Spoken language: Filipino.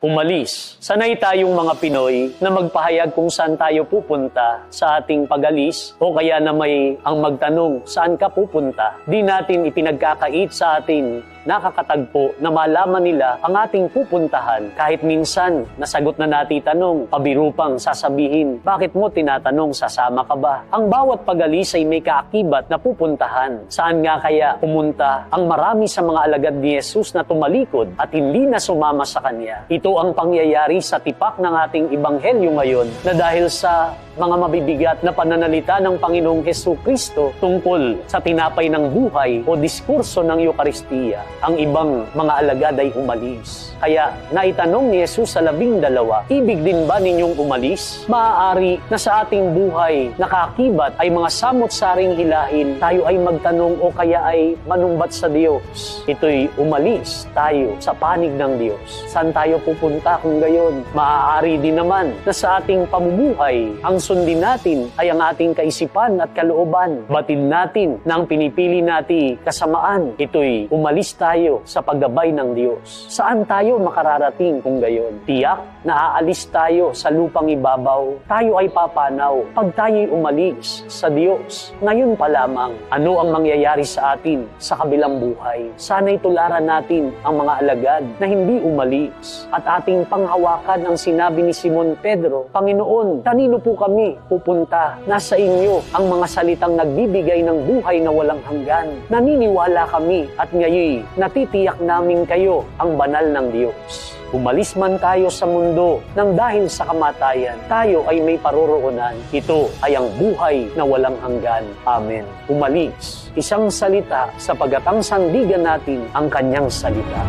umalis. Sanay tayong mga Pinoy na magpahayag kung saan tayo pupunta sa ating pag-alis o kaya na may ang magtanong saan ka pupunta. Di natin ipinagkakait sa ating nakakatagpo na malaman nila ang ating pupuntahan kahit minsan nasagot na natin tanong, pabirupang sasabihin, bakit mo tinatanong sasama ka ba? Ang bawat pag-alis ay may kaakibat na pupuntahan. Saan nga kaya pumunta ang marami sa mga alagad ni Jesus na tumalikod at hindi na sumama sa Kanya? Ito ang pangyayari sa tipak ng ating Ibanghelyo ngayon na dahil sa mga mabibigat na pananalita ng Panginoong Heso Kristo tungkol sa tinapay ng buhay o diskurso ng Eukaristiya, ang ibang mga alagad ay umalis. Kaya naitanong ni Jesus sa labing dalawa, ibig din ba ninyong umalis? Maaari na sa ating buhay nakakibat ay mga samot-saring hilahin, tayo ay magtanong o kaya ay manumbat sa Diyos. Ito'y umalis tayo sa panig ng Diyos. Saan tayo pupunta kung gayon? Maaari din naman na sa ating pamumuhay, ang sundin natin ay ang ating kaisipan at kalooban. Batid natin na ang pinipili natin kasamaan. Ito'y umalis tayo sa paggabay ng Diyos. Saan tayo makararating kung gayon? Tiyak na aalis tayo sa lupang ibabaw. Tayo ay papanaw pag tayo'y umalis sa Diyos. Ngayon pa lamang, ano ang mangyayari sa atin sa kabilang buhay? Sana'y tularan natin ang mga alagad na hindi umalis at ating panghawakan ang sinabi ni Simon Pedro, Panginoon, kanino po kami pupunta? Nasa inyo ang mga salitang nagbibigay ng buhay na walang hanggan. Naniniwala kami at ngayon natitiyak namin kayo ang banal ng Diyos. Umalis man tayo sa mundo nang dahil sa kamatayan, tayo ay may paroroonan. Ito ay ang buhay na walang hanggan. Amen. Umalis. Isang salita sa pagatang sandigan natin ang kanyang salita.